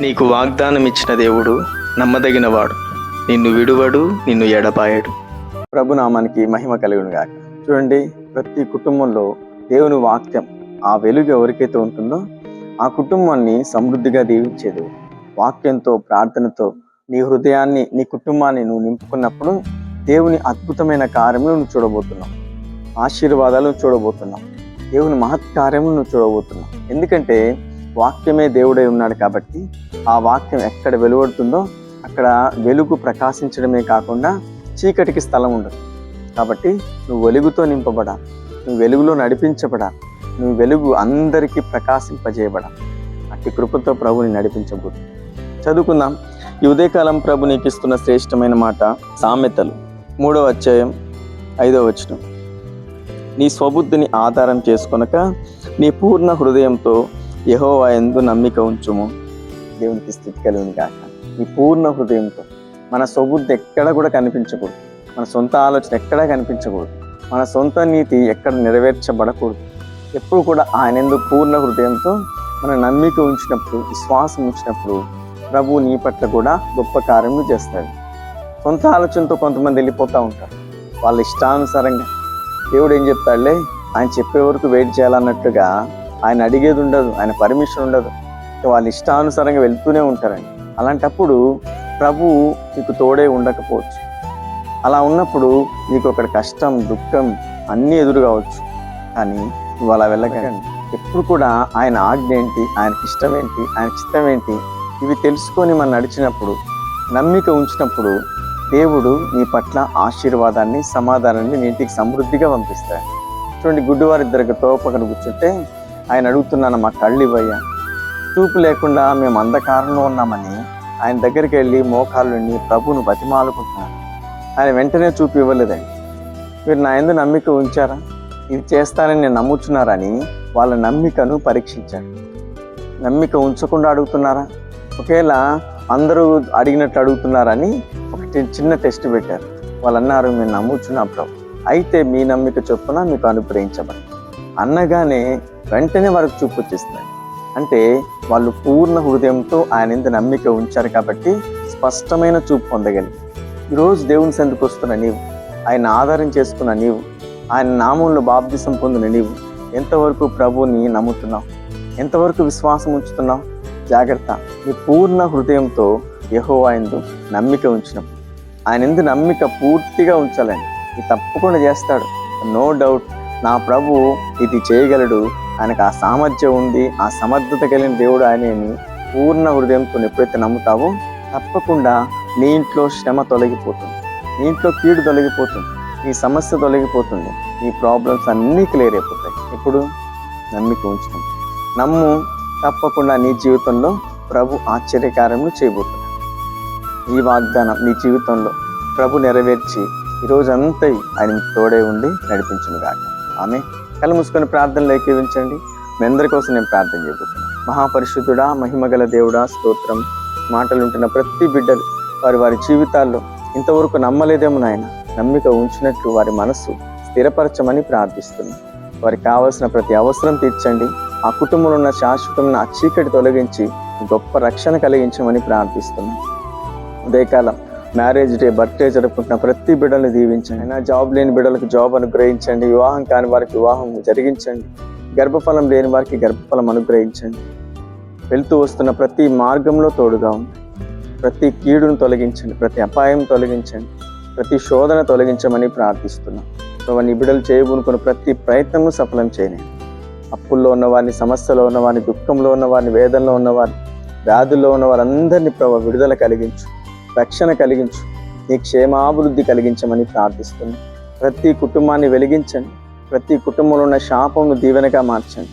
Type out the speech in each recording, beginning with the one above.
నీకు వాగ్దానం ఇచ్చిన దేవుడు నమ్మదగినవాడు. నిన్ను విడువడు నిన్ను ఎడపాయడు ప్రభు నామానికి మహిమ కలుగును గాక చూడండి ప్రతి కుటుంబంలో దేవుని వాక్యం ఆ వెలుగు ఎవరికైతే ఉంటుందో ఆ కుటుంబాన్ని సమృద్ధిగా దీవించేది. వాక్యంతో ప్రార్థనతో నీ హృదయాన్ని నీ కుటుంబాన్ని నువ్వు నింపుకున్నప్పుడు దేవుని అద్భుతమైన కార్యములు నువ్వు చూడబోతున్నావు. ఆశీర్వాదాలు చూడబోతున్నావు. దేవుని మహత్కార్యములు నువ్వు చూడబోతున్నావు. ఎందుకంటే వాక్యమే దేవుడై ఉన్నాడు కాబట్టి ఆ వాక్యం ఎక్కడ వెలువడుతుందో అక్కడ వెలుగు ప్రకాశించడమే కాకుండా చీకటికి స్థలం ఉండదు. కాబట్టి నువ్వు వెలుగుతో నింపబడాలి. నువ్వు వెలుగులో నడిపించబడాలి. నువ్వు వెలుగు అందరికీ ప్రకాశింపజేయబడాలి. అట్టి కృపతో ప్రభుని నడిపించబోతు చదువుకుందాం. ఈ ఉదయకాలం ప్రభు నీకు ఇస్తున్న శ్రేష్టమైన మాట సామెతలు. మూడవ అధ్యాయం ఐదవ వచనం. నీ స్వబుద్ధిని ఆధారం చేసుకొనక నీ పూర్ణ హృదయంతో యహోవా ఎందు నమ్మిక ఉంచుము. దేవునికి స్థితి కలిగిన కాక ఈ పూర్ణ హృదయంతో మన సొబుద్ధి ఎక్కడ కూడా కనిపించకూడదు. మన సొంత ఆలోచన ఎక్కడా కనిపించకూడదు. మన సొంత నీతి ఎక్కడ నెరవేర్చబడకూడదు. ఎప్పుడు కూడా ఆయన ఎందు పూర్ణ హృదయంతో మన నమ్మిక ఉంచినప్పుడు విశ్వాసం ఉంచినప్పుడు ప్రభు నీ పట్ల కూడా గొప్ప కార్యములు చేస్తాడు. సొంత ఆలోచనతో కొంతమంది వెళ్ళిపోతూ ఉంటారు. వాళ్ళ ఇష్టానుసారంగా దేవుడు ఏం చెప్తాడులే? ఆయన చెప్పే వరకు వెయిట్ చేయాలన్నట్టుగా ఆయన అడిగేది ఉండదు ఆయన పర్మిషన్ ఉండదు. వాళ్ళ ఇష్టానుసారంగా వెళ్తూనే ఉంటారండి. అలాంటప్పుడు ప్రభు నీకు తోడే ఉండకపోవచ్చు. అలా ఉన్నప్పుడు నీకు అక్కడ కష్టం దుఃఖం అన్నీ ఎదురు కావచ్చు. కానీ నువ్వు అలా వెళ్ళకండి. ఎప్పుడు కూడా ఆయన ఆజ్ఞ ఏంటి ఆయనకి ఇష్టం ఏంటి ఆయన చిత్తం ఏంటి ఇవి తెలుసుకొని మనం నడిచినప్పుడు నమ్మిక ఉంచినప్పుడు దేవుడు నీ పట్ల ఆశీర్వాదాన్ని సమాధానాన్ని నీటికి సమృద్ధిగా పంపిస్తాడు. చూడండి గుడ్డివారి ఇద్దరికి తోపకను కూర్చుంటే ఆయన అడుగుతున్నాను మా కళ్ళు ఇవ్వయ్యా చూపు లేకుండా మేము అంధకారంలో ఉన్నామని ఆయన దగ్గరికి వెళ్ళి మోకాళ్ళు నీ ప్రభువును బతిమాలుకుంటున్నాను ఆయన వెంటనే చూపు ఇవ్వలేదండి. మీరు నా ఎందు నమ్మిక ఉంచారా? ఇది చేస్తానని నేను నమ్ముచున్నారని వాళ్ళ నమ్మికను పరీక్షించాడు. నమ్మిక ఉంచకుండా అడుగుతున్నారా? ఒకవేళ అందరూ అడిగినట్టు అడుగుతున్నారని ఒక చిన్న టెస్ట్ పెట్టారు. వాళ్ళు అన్నారు మేము నమ్ముచున్నాం ప్రభు. అయితే మీ నమ్మిక చొప్పున మీకు అనుగ్రహించబడి అన్నగానే వెంటనే వారికి చూపు వచ్చేస్తుంది. అంటే వాళ్ళు పూర్ణ హృదయంతో ఆయన ఇంత నమ్మిక ఉంచారు కాబట్టి స్పష్టమైన చూపు పొందగలిగి. ఈరోజు దేవుని సందుకు వస్తున్న నీవు ఆయన ఆధారం చేసుకున్న నీవు ఆయన నామంలో బాప్తిసం పొందిన నీవు ఎంతవరకు ప్రభుని నమ్ముతున్నావు? ఎంతవరకు విశ్వాసం ఉంచుతున్నావు? జాగ్రత్త. నీ పూర్ణ హృదయంతో యహో ఆయనదు నమ్మిక ఉంచినాం. ఆయన ఎందు నమ్మిక పూర్తిగా ఉంచాలని. ఇది తప్పకుండా చేస్తాడు. No doubt. నా ప్రభు ఇది చేయగలడు. ఆయనకు ఆ సామర్థ్యం ఉంది ఆ సమర్థత కలిగిన దేవుడు ఆయనని పూర్ణ హృదయంతో ఎప్పుడైతే నమ్ముతావో తప్పకుండా నీ ఇంట్లో శ్రమ తొలగిపోతుంది. నీ ఇంట్లో కీడు తొలగిపోతుంది. నీ సమస్య తొలగిపోతుంది. నీ ప్రాబ్లమ్స్ అన్నీ క్లియర్ అయిపోతాయి. ఇప్పుడు నమ్మిక ఉంచడం. నమ్ము తప్పకుండా నీ జీవితంలో ప్రభు ఆశ్చర్యకార్యములు చేయబోతున్నాడు. ఈ వాగ్దానం నీ జీవితంలో ప్రభు నెరవేర్చి ఈ రోజంతా ఆయన తోడే ఉండి నడిపించును కాక ఆమె కళ్ళు మూసుకొని ప్రార్థనలు ఏకీవించండి. మీ అందరి కోసం నేను ప్రార్థన చేయబోతున్నాను మహాపరిశుద్ధుడా మహిమగల దేవుడా స్తోత్రం. మాటలు ఉంటున్న ప్రతి బిడ్డలు వారి వారి జీవితాల్లో ఇంతవరకు నమ్మలేదేమో నాయన. నమ్మిక ఉంచినట్లు వారి మనస్సు స్థిరపరచమని ప్రార్థిస్తున్నాను వారికి కావలసిన ప్రతి అవసరం తీర్చండి. ఆ కుటుంబంలో ఉన్న శాశ్వతమైన ఆ చీకటి తొలగించి గొప్ప రక్షణ కలిగించమని ప్రార్థిస్తున్నాను ఉదయకాలం మ్యారేజ్ డే బర్త్డే జరుపుకుంటున్న ప్రతి బిడ్డలను దీవించండి. అయినా జాబ్ లేని బిడ్డలకు జాబ్ అనుగ్రహించండి. వివాహం కాని వారికి వివాహం జరిగించండి. గర్భఫలం లేని వారికి గర్భఫలం అనుగ్రహించండి. వెళ్తూ వస్తున్న ప్రతి మార్గంలో తోడుగా ఉంది ప్రతి కీడును తొలగించండి. ప్రతి అపాయం తొలగించండి. ప్రతి శోధన తొలగించమని ప్రార్థిస్తున్నాం. ప్రభు నీ బిడ్డలు చేయబూనుకున్న ప్రతి ప్రయత్నము సఫలం చేయని అప్పుల్లో ఉన్నవారిని సమస్యలో ఉన్నవారిని దుఃఖంలో ఉన్నవారిని వేదనలో ఉన్నవారిని వ్యాధుల్లో ఉన్న వారందరినీ ప్రభు విడుదల కలిగించు. రక్షణ కలిగించు. నీ క్షేమాభివృద్ధి కలిగించమని ప్రార్థిస్తుంది ప్రతి కుటుంబాన్ని వెలిగించండి. ప్రతి కుటుంబంలో ఉన్న శాపంను దీవెనగా మార్చండి.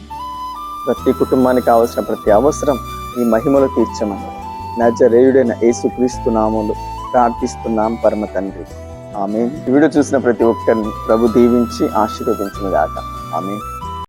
ప్రతి కుటుంబానికి కావలసిన ప్రతి అవసరం ఈ మహిమలు తీర్చమని. నజరేయుడైన యేసుక్రీస్తు నామములు ప్రార్థిస్తున్నాం పరమ తండ్రి. ఆమె వీడియో చూసిన ప్రతి ఒక్కరిని ప్రభు దీవించి ఆశీర్వదించిన గాక ఆమె